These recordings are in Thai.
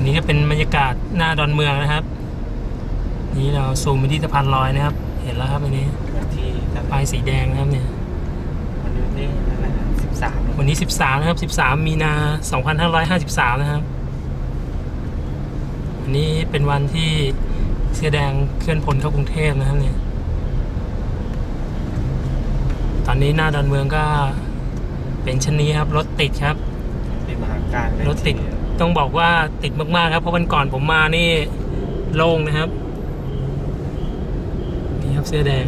อันนี้ก็เป็นบรรยากาศหน้าดอนเมืองนะครับ นี่เราซูมไปที่สะพานลอยนะครับ เห็นแล้วครับอันนี้วันที่เท่าไหป้ายสีแดงนะครับเนี่ยวันนี้นี่อะไรนะสิบสามวันนี้13นะครับ13มีนา2553นะครับอันนี้เป็นวันที่เสื้อแดงเคลื่อนพลเข้ากรุงเทพนะครับเนี่ย ตอนนี้หน้าดอนเมืองก็เป็นชนนี้ครับรถติดครับเป็นมหาการเลยรถติด ต้องบอกว่าติดมากๆครับ เพราะวันก่อนผมมานี่โล่งนะครับ นี่ครับเสื้อแดง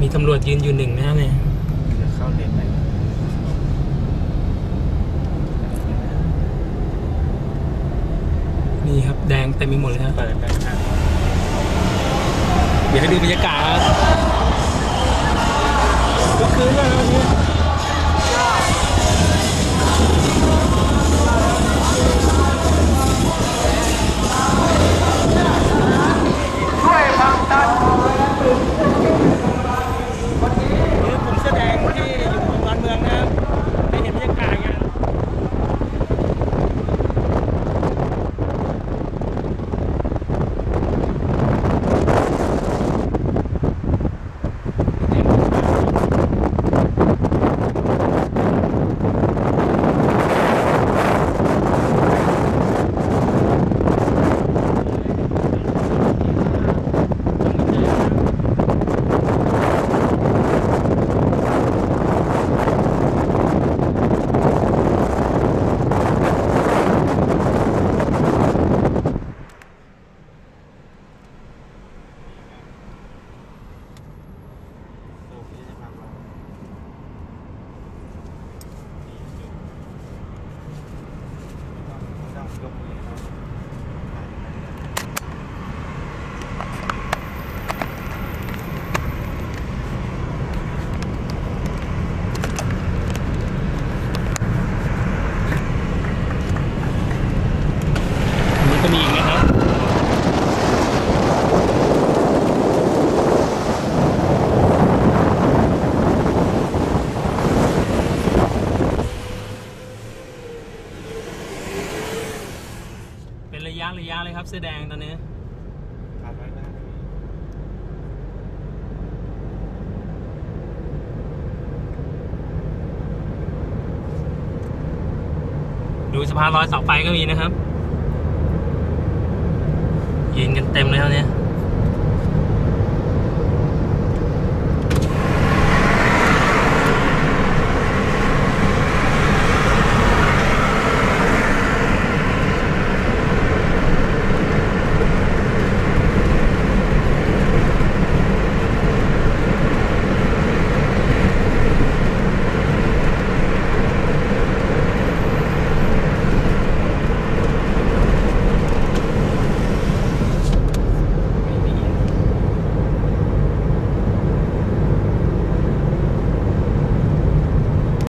มีตำรวจยืนอยู่หนึ่งนะครับเนี่ยจะเข้าเลนไหนนี่ครับแดงเต็มไปหมดเลยครับเปิดนะครับเดี๋ยวให้ดูบรรยากาศครับก็คืนเลยวันนี้นี่กลุ่มเสื้อแดงที่อยู่ตรงดอนเมืองนะครับได้เห็นบรรยากาศกัน โอเคนะครับเราต้องยกมือครับ อันนี้ก็ มีอีกนะครับเป็นระยะระยะเลยครับเสื้อแดงตอนนี้ดูสะพานลอยเสาไฟก็มีนะครับ เต็มเลยครับเนี่ย